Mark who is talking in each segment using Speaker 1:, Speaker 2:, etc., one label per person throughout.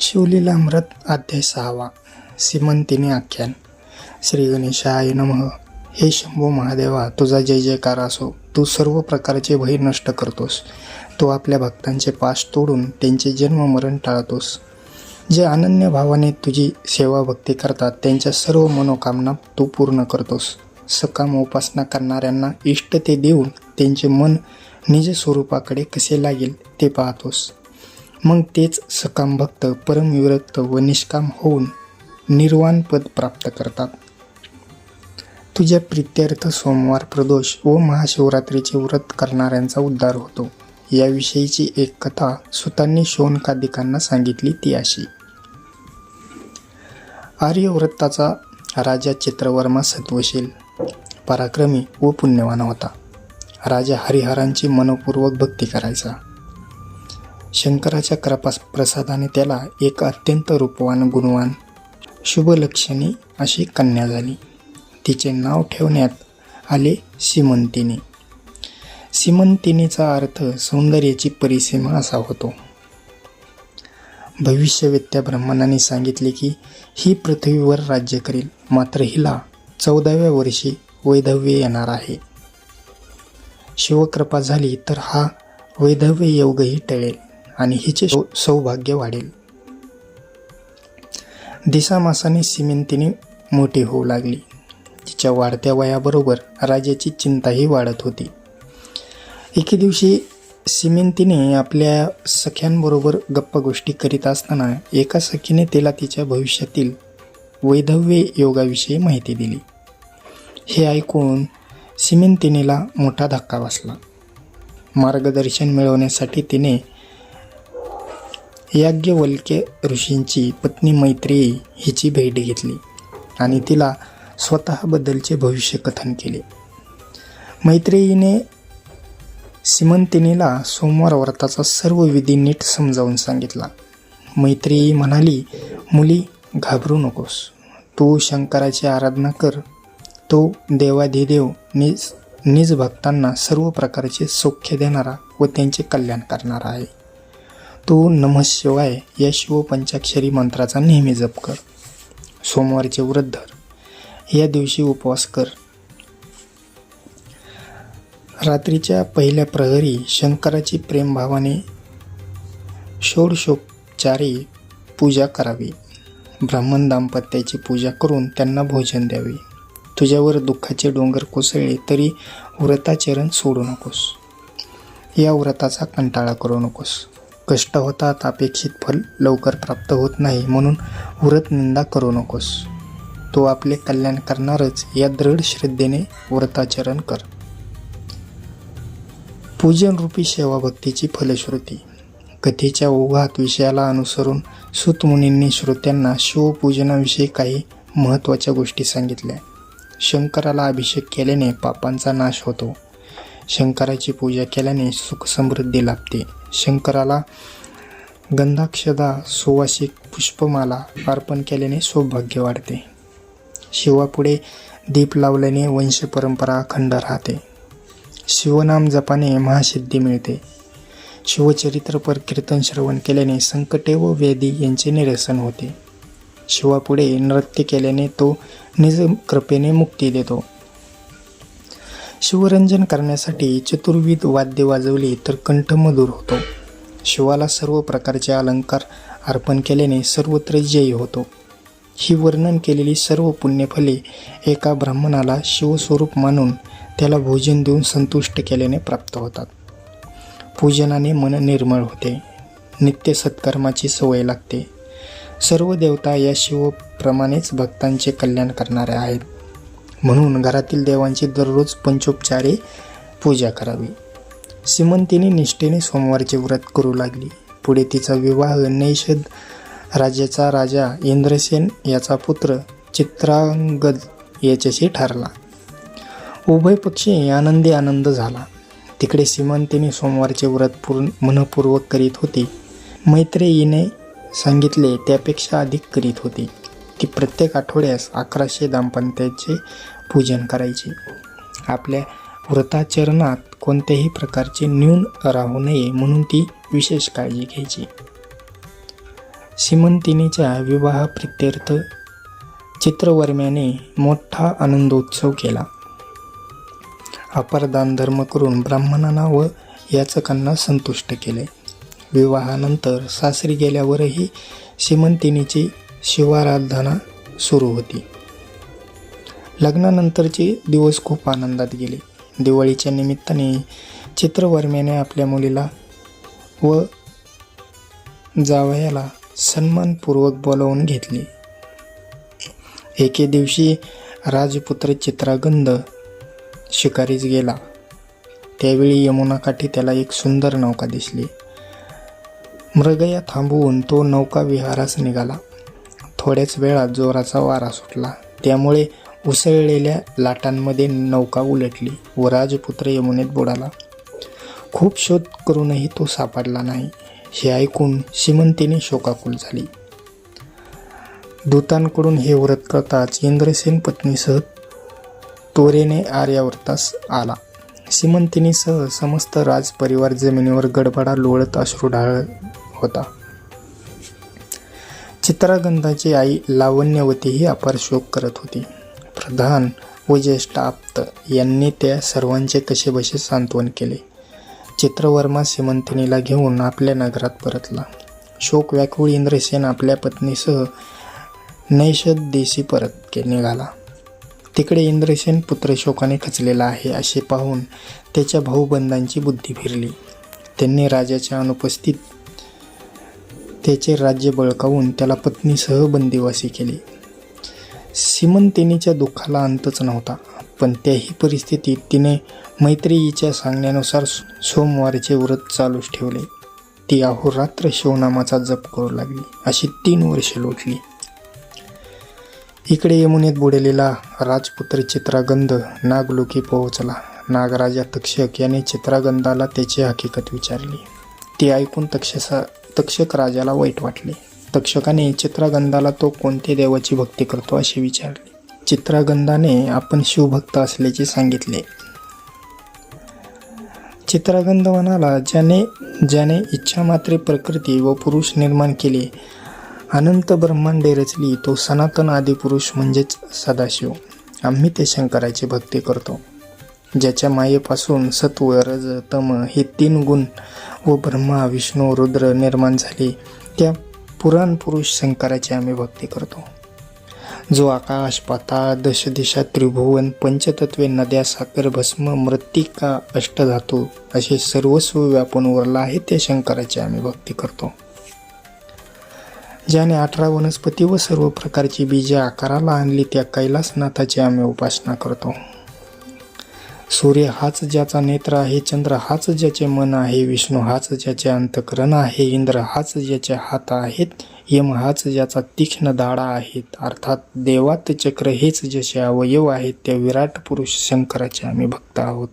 Speaker 1: शिवलीलामृत अध्याय सहावा सीमंतिनी आख्यान. श्री गणेशाय नमः. हे शंभू महादेवा तुझा जय जयकार असो. तू सर्व प्रकारचे भय नष्ट करतोस. तू आपल्या भक्तांचे पाश तोडून त्यांचे जन्म मरण टाळतोस. जे अनन्य भावाने तुझी सेवा भक्ती करतात त्यांच्या सर्व मनोकामना तू पूर्ण करतोस. सकाम उपासना करणाऱ्यांना इष्ट ते देऊन त्यांचे मन निज स्वरूपाकडे कसे लागेल ते पाहतोस. मग तेच सकाम भक्त परमविरक्त व निष्काम होऊन निर्वाण पद प्राप्त करतात. तुझ्या प्रित्यर्थ सोमवार प्रदोष व महाशिवरात्रीचे व्रत करणाऱ्यांचा उद्धार होतो. याविषयीची एक कथा सुतांनी शोनकादिकांना सांगितली ती अशी. आर्यव्रताचा राजा चित्रवर्मा सत्वशील पराक्रमी व पुण्यवान होता. राजा हरिहरांची मनपूर्वक भक्ती करायचा. शंकराच्या कृपा प्रसादाने त्याला एक अत्यंत रूपवान गुणवान शुभलक्षणी अशी कन्या झाली. तिचे नाव ठेवण्यात आले सीमंतिनी. सीमंतिनीचा अर्थ सौंदर्याची परिसीमा असा होतो. भविष्यवेत्या ब्रह्मणाने सांगितले की ही पृथ्वीवर राज्य करेल. मात्र हिला चौदाव्या वर्षी वैधव्य येणार आहे. शिवकृपा झाली तर हा वैधव्य योगही टळेल. आणि हिचे सौ- सौभाग्य वाढेल. दिसामासाने सिमेंतीने मोठी होऊ लागली. तिच्या वाढत्या वयाबरोबर राजाची चिंताही वाढत होती. एके दिवशी सिमेंतीने आपल्या सख्यांबरोबर गप्प गोष्टी करीत असताना एका सखीने तिला तिच्या भविष्यातील वैधव्य योगाविषयी माहिती दिली. हे ऐकून सिमेंतिनीला मोठा धक्का बसला. मार्गदर्शन मिळवण्यासाठी तिने याज्ञवल्क्य ऋषींची पत्नी मैत्रेयी हिची भेट घेतली आणि तिला स्वतःबद्दलचे भविष्य कथन केले. मैत्रेयीने सिमंतिनीला सोमवार व्रताचा सर्व विधी नीट समजावून सांगितला. मैत्रेयी म्हणाली मुली घाबरू नकोस. तू शंकराची आराधना कर. तो देवाधिदेव निज निज भक्तांना सर्व प्रकारचे सौख्य देणारा व त्यांचे कल्याण करणारा आहे. तू नमः शिवाय या शिवपंचाक्षरी मंत्राचा नेहमी जप कर. सोमवारचे व्रत धर. या दिवशी उपवास कर. रात्रीच्या पहिल्या प्रहरी शंकराची प्रेमभावाने षोडशोपचारी पूजा करावी. ब्राह्मण दाम्पत्याची पूजा करून त्यांना भोजन द्यावे. तुझ्यावर दुःखाचे डोंगर कोसळले तरी व्रताचरण सोडू नकोस. या व्रताचा कंटाळा करू नकोस. कष्ट होतात अपेक्षित फल लवकर प्राप्त होत नाही म्हणून व्रत निंदा करू नकोस. तो आपले कल्याण करणारच या दृढ श्रद्धेने व्रताचरण कर. पूजन रूपी सेवा भक्तीची फलश्रुती. कथेच्या ओघात विषयाला अनुसरून सुतमुनींनी श्रोत्यांना शिवपूजनाविषयी काही महत्त्वाच्या गोष्टी सांगितल्या. शंकराला अभिषेक केल्याने पापांचा नाश होतो. शंकराची पूजा केल्याने सुख समृद्धी लाभते. शंकराला गंधाक्षदा सुवासिक पुष्पमाला अर्पण केल्याने सौभाग्य वाढते शिवापुढे दीप लावल्याने वंश परंपरा अखंड राहते. शिवनाम जपाने महासिद्धी मिळते. शिवचरित्रपर कीर्तन श्रवण केल्याने संकटे व व्याधी यांचे निरसन होते. शिवापुढे नृत्य केल्याने तो निज कृपेने मुक्ती देतो. शिवरंजन करण्यासाठी चतुर्विध वाद्य वाजवली तर कंठ मधुर होतो. शिवाला सर्व प्रकारचे अलंकार अर्पण केल्याने सर्वत्र जयी होतो. ही वर्णन केलेली सर्व पुण्यफले एका ब्राह्मणाला शिवस्वरूप मानून त्याला भोजन देऊन संतुष्ट केल्याने प्राप्त होतात. पूजनाने मन निर्मळ होते. नित्य सत्कर्माची सवय लागते. सर्व देवता या शिवप्रमाणेच भक्तांचे कल्याण करणारे आहेत. म्हणून घरातील देवांची दररोज पंचोपचारे पूजा करावी. सिमंतीने निष्ठेने सोमवारचे व्रत करू लागली. पुढे तिचा विवाह नैषद राज्याचा राजा इंद्रसेन याचा पुत्र चित्रांगद याच्याशी ठरला. उभय पक्षी आनंदी आनंद झाला. तिकडे श्रीमंतीने सोमवारचे व्रत पूर्ण मनपूर्वक करीत होती. मैत्रेयीने सांगितले त्यापेक्षा अधिक करीत होती. ती प्रत्येक आठवड्यास अकराशे दाम्पत्याचे पूजन करायचे. आपल्या व्रताचरणात कोणत्याही प्रकारचे न्यून राहू नये म्हणून ती विशेष काळजी घ्यायची. सीमंतिनीच्या विवाह प्रित्यर्थ चित्रवर्म्याने मोठा आनंदोत्सव केला. अपरदान धर्म करून ब्राह्मणांना व याचकांना संतुष्ट केले. विवाहानंतर सासरी गेल्यावरही सीमंतिनीची शिवाराधना सुरू होती. लग्नानंतरचे दिवस खूप आनंदात गेले. दिवाळीच्या निमित्ताने चित्रवर्म्याने आपल्या मुलीला व जावयाला सन्मानपूर्वक बोलावून घेतले. एके दिवशी राजपुत्र चित्रागंध शिकारीस गेला. त्यावेळी यमुनाकाठी त्याला एक सुंदर नौका दिसली. मृगया थांबवून तो नौका विहारास निघाला. थोड्याच वेळात जोराचा वारा सुटला. त्यामुळे उसळलेल्या लाटांमध्ये नौका उलटली व राजपुत्र यमुनेत बुडाला. खूप शोध करूनही तो सापडला नाही हे ऐकून श्रीमंतीने शोकाकुल झाली. दूतांकडून हे व्रत करताच इंद्रसेन पत्नीसह तोरेने आर्यावर्तास आला. श्रीमंतीनीसह समस्त राजपरिवार जमिनीवर गडबडा लोळत अश्रू ढाळत होता. चित्रागंधाची आई लावण्यवतीही अपार शोक करत होती. प्रधान व ज्येष्ठ आप्त यांनी त्या सर्वांचे कसेबसे सांत्वन केले? चित्रवर्मा सीमंतिनीला घेऊन आपल्या नगरात परतला. शोक व्याकुळ इंद्रसेन आपल्या पत्नीसह नैषद देशी परत के निघाला. तिकडे इंद्रसेन पुत्र शोकाने खचलेला आहे असे पाहून त्याच्या भाऊबंधांची बुद्धी फिरली. त्यांनी राजाच्या अनुपस्थित त्याचे राज्य बळकावून त्याला पत्नीसह बंदिवासी केले. सीमंतिनीच्या दुःखाला अंतच नव्हता पण त्याही परिस्थितीत तिने मैत्रेयीच्या सांगण्यानुसार सोमवारचे व्रत चालूच ठेवले. ती अहोरात्र शिवनामाचा जप करू लागली अशी तीन वर्षे लोटली. इकडे यमुनेत बुडलेला राजपुत्र चित्रागंध नागलोकी पोहोचला. नागराजा तक्षक याने चित्रागंधाला त्याची हकीकत विचारली. ती ऐकून तक्षसा तक्षक राजाला वाईट वाटले. तक्षकाने चित्रागंधाला तो कोणत्या देवाची भक्ती करतो असे विचारले. चित्रागंधाने आपण शिवभक्त असल्याचे सांगितले. चित्रागंध म्हणाला ज्याने ज्याने इच्छा मात्रे प्रकृती व पुरुष निर्माण केले अनंत ब्रह्मांडे रचली तो सनातन आदिपुरुष म्हणजेच सदाशिव. आम्ही ते शंकराची भक्ती करतो. ज्याच्या मायेपासून सत्व रज तम हे तीन गुण व ब्रह्मा विष्णू रुद्र निर्माण झाले. त्या पुराण पुरुष शंकराची आम्ही भक्ती करतो. जो आकाश पाताळ दशदिशा त्रिभुवन पंचतत्वे नद्या साखर भस्म मृत्तिका अष्टधातू असे सर्वस्व व्यापून उरला आहे त्या शंकराची आम्ही भक्ती करतो. ज्याने अठरा वनस्पती व सर्व प्रकारची बीजे आकाराला आणली त्या कैलासनाथाची आम्ही उपासना करतो. सूर्य हाच ज्याचा नेत्र आहे चंद्र हाच ज्याचे मन आहे विष्णू हाच ज्याचे अंतकरण आहे इंद्र हाच ज्याचे हात आहेत यम हाच ज्याचा तीक्ष्ण दाडा आहेत अर्थात देवात चक्र हेच जसे अवयव आहेत त्या विराट पुरुष शंकराचे आम्ही भक्त आहोत.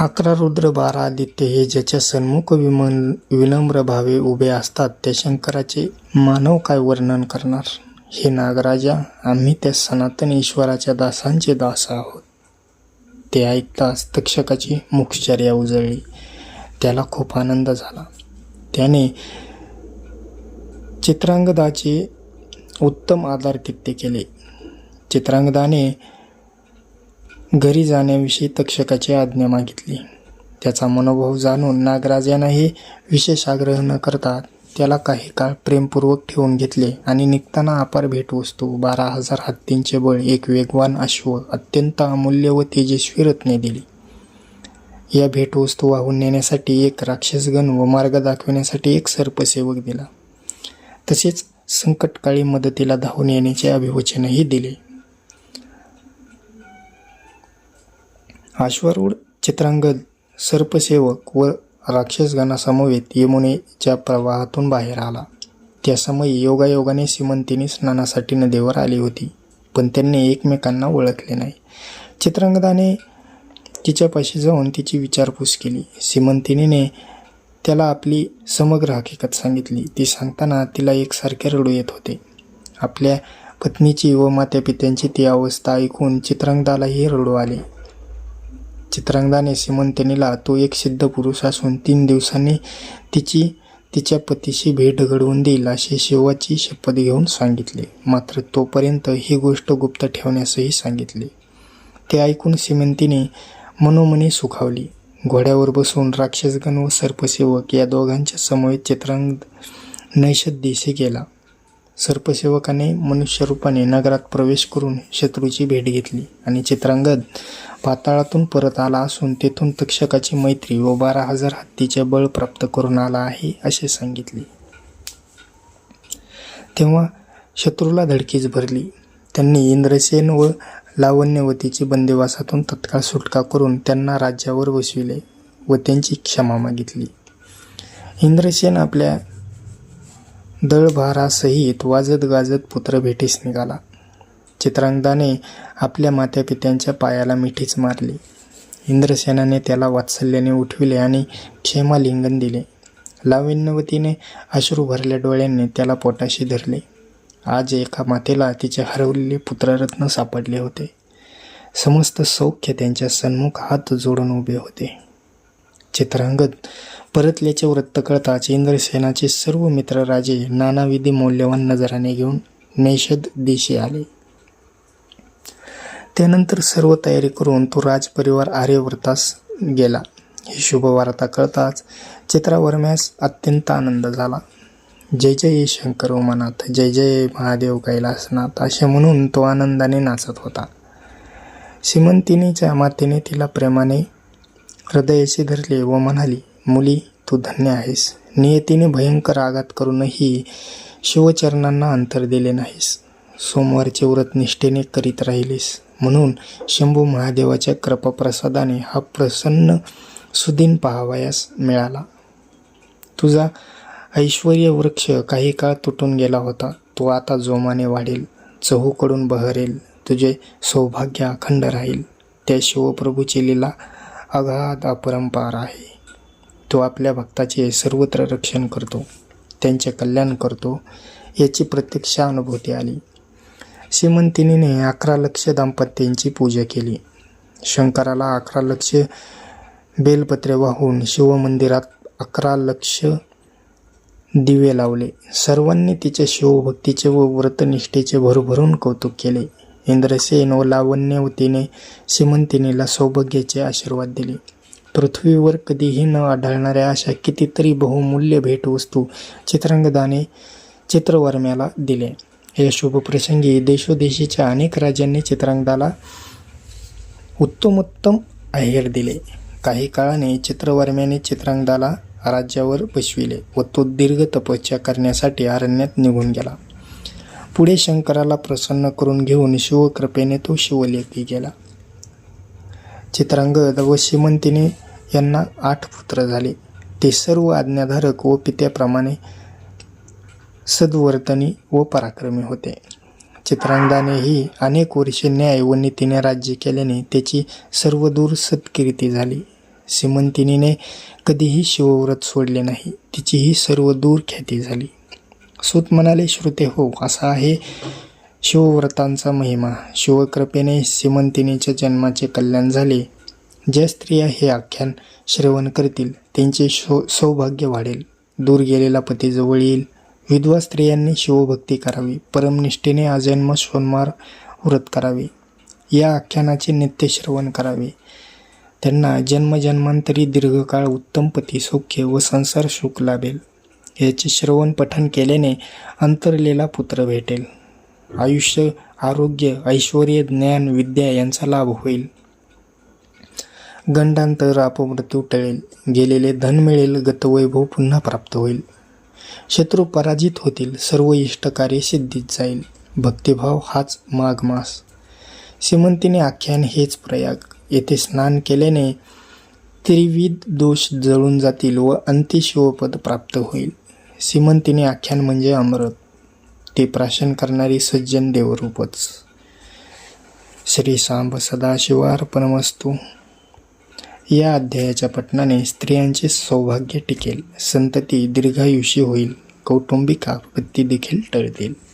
Speaker 1: अकरा रुद्र बारा आदित्य हे ज्याच्या सन्मुख विमन विनम्र भावे उभे असतात त्या शंकराचे मानव काय वर्णन करणार? हे नागराजा आम्ही त्या सनातन ईश्वराच्या दासांचे दास आहोत. ते ऐकताच तक्षकाची मुखचर्या उजळली. त्याला खूप आनंद झाला. त्याने चित्रांगदाचे उत्तम आदरातिथ्य केले. चित्रांगदाने घरी जाण्याविषयी तक्षकाची आज्ञा मागितली. त्याचा मनोभाव जाणून नागराजानेही विशेष आग्रह न करता त्याला काही काळ प्रेमपूर्वक ठेवून घेतले आणि निघताना अपार भेटवस्तू बारा हजार हत्तींचे बळ एक वेगवान अश्व अत्यंत अमूल्य व तेजस्वी रत्ने दिली. या भेटवस्तू वाहून नेण्यासाठी एक राक्षसगण व मार्ग दाखविण्यासाठी एक सर्पसेवक दिला. तसेच संकटकाळी मदतीला धावून येण्याचे अभिवचनही दिले. अश्वारूढ चित्रांगद सर्पसेवक व राक्षसगणासमवेत यमुनेच्या प्रवाहातून बाहेर आला. त्यासमयी योगायोगाने सीमंतिनी स्नानासाठी नदीवर आली होती पण त्यांनी एकमेकांना ओळखले नाही. चित्रंगदाने तिच्यापाशी जाऊन तिची विचारपूस केली. सीमंतिनीने त्याला आपली समग्र हकीकत सांगितली. ती सांगताना तिला एकसारखे रडू येत होते. आपल्या पत्नीची व मातापित्यांची ती अवस्था ऐकून चित्रांगदालाही रडू आले. चित्रांगदाने सीमंतनीला तो एक सिद्ध पुरुष असून तीन दिवसांनी तिची तिच्या पतीशी भेट घडवून देईल अशी शिवाची शपथ घेऊन सांगितले. मात्र तोपर्यंत ही गोष्ट गुप्त ठेवण्यासही सांगितले. ते ऐकून सिमंतीने मनोमनी सुखावली. घोड्यावर बसून राक्षसगण व सर्पसेवक या दोघांच्या समवेत चित्रांग नैषध दिशे गेला सर्पसेवकाने मनुष्यरूपाने नगरात प्रवेश करून शत्रूची भेट घेतली आणि चित्रांगद पाताळातून परत आला असून तेथून तक्षकाची मैत्री व बारा हजार हत्तीचे बळ प्राप्त करून आला आहे असे सांगितले. तेव्हा शत्रूला धडकीच भरली. त्यांनी इंद्रसेन व लावण्यवतीची बंदिवासातून तत्काळ सुटका करून त्यांना राज्यावर बसविले व त्यांची क्षमा मागितली. इंद्रसेन आपल्या दळभारासहित वाजत गाजत पुत्र भेटीस निघाला. चित्रांगदाने आपल्या मातापित्यांच्या पायाला मिठीच मारली. इंद्रसेनाने त्याला वात्सल्याने उठविले आणि क्षेमालिंगन दिले. लावण्यवतीने अश्रू भरल्या डोळ्यांनी त्याला पोटाशी धरले. आज एका मातेला तिचे हरवलेले पुत्ररत्न सापडले होते. समस्त सौख्य त्यांच्या सन्मुख हात जोडून उभे होते. चित्रांगद परतल्याचे वृत्त कळताच इंद्रसेनाचे सर्व मित्र राजे नानाविधी मौल्यवान नजराने घेऊन नैषद दिशे आले. त्यानंतर सर्व तयारी करून तो राजपरिवार आर्यव्रतास गेला. ही शुभ वार्ता कळताच चित्रावर्म्यास अत्यंत आनंद झाला. जय जय शंकर मनात जय जय महादेव कैलासनाथ असे म्हणून तो आनंदाने नाचत होता. सिमंतिनीच्या मातेने तिला प्रेमाने हृदयाशी धरले व म्हणाली मुली तू धन्य आहेस. नियतीने भयंकर आघात करूनही शिवचरणांना अंतर दिले नाहीस. सोमवारचे व्रत निष्ठेने करीत राहिलीस. म्हणून शंभू महादेवाच्या कृपाप्रसादाने हा प्रसन्न सुदिन पाहावयास मिळाला. तुझा ऐश्वर्य वृक्ष काही काळ तुटून गेला होता. तो आता जोमाने वाढेल. चहूकडून बहरेल. तुझे सौभाग्य अखंड राहील. त्या शिवप्रभूची लीला अगाध अपरंपार आहे. तो आपल्या भक्ताचे सर्वत्र रक्षण करतो त्यांचे कल्याण करतो याची प्रत्यक्ष अनुभूती आली. श्रीमंतिनीने अकरा लक्ष दाम्पत्यांची पूजा केली. शंकराला अकरा लक्ष बेलपत्रे वाहून शिवमंदिरात अकरा लक्ष दिवे लावले. सर्वांनी तिच्या शिवभक्तीचे व व्रतनिष्ठेचे भरभरून कौतुक केले. इंद्रसेन व लावण्यवतीने श्रीमंतिनीला सौभाग्याचे आशीर्वाद दिले. पृथ्वीवर कधीही न आढळणाऱ्या अशा कितीतरी बहुमूल्य भेटवस्तू चित्रांगदाने चित्रवर्म्याला दिले. या शुभप्रसंगी देशोदेशीच्या अनेक राज्यांनी चित्रांगदाला उत्तमोत्तम आहेर दिले. काही काळाने चित्रवर्म्याने चित्रांगदाला राज्यावर बसविले व तो दीर्घ तपस्या करण्यासाठी अरण्यात निघून गेला. पुढे शंकराला प्रसन्न करून घेऊन शिवकृपेने तो शिवलेखी गेला. चित्रांगद व श्रीमंतीने यांना आठ पुत्र झाले. ते सर्व आज्ञाधारक व पित्याप्रमाणे सद्वर्तनी व पराक्रमी होते. चित्रांगदानेही अनेक वर्षे न्याय व नीतीने राज्य केल्याने त्याची सर्वदूर सत्कीर्ती झाली. श्रीमंतिनीने कधीही शिवव्रत सोडले नाही. तिचीही सर्वदूर ख्याती झाली. सूत म्हणाले श्रुते हो असा आहे शिवव्रतांचा महिमा. शिवकृपेने श्रीमंतिनीच्या जन्माचे कल्याण झाले. ज्या स्त्रिया हे आख्यान श्रवण करतील त्यांचे शो सौभाग्य वाढेल. दूर गेलेला पती जवळ येईल. विधवा स्त्रियांनी शिवभक्ती करावी. परमनिष्ठेने अजन्म सोनमार व्रत करावे. या आख्यानाचे नित्य श्रवण करावे. त्यांना जन्मजन्मांतरी दीर्घकाळ उत्तम पती सौख्य व संसार सुख लाभेल. याचे श्रवण पठन केल्याने अंतरलेला पुत्र भेटेल. आयुष्य आरोग्य ऐश्वर ज्ञान विद्या यांचा लाभ होईल. गंडांतर अपमृत्यू टळेल. गेलेले धन मिळेल गतवैभव पुन्हा प्राप्त होईल. शत्रू पराजित होतील सर्व इष्टकार्य सिद्धीत जाईल. भक्तिभाव हाच माघ मास श्रीमंतीने आख्यान हेच प्रयाग. येथे स्नान केल्याने त्रिविध दोष जळून जातील व अंतिशिवपद प्राप्त होईल. श्रीमंतीने आख्यान म्हणजे अमृत. ते प्राशन करणारी सज्जन देवरूपच. श्री सांब सदाशिवार्पणमस्तू या अध्यायाच्या पठणाने स्त्रियांचे सौभाग्य टिकेल संतती दीर्घायुषी होईल कौटुंबिक आपत्ती देखील टळतील.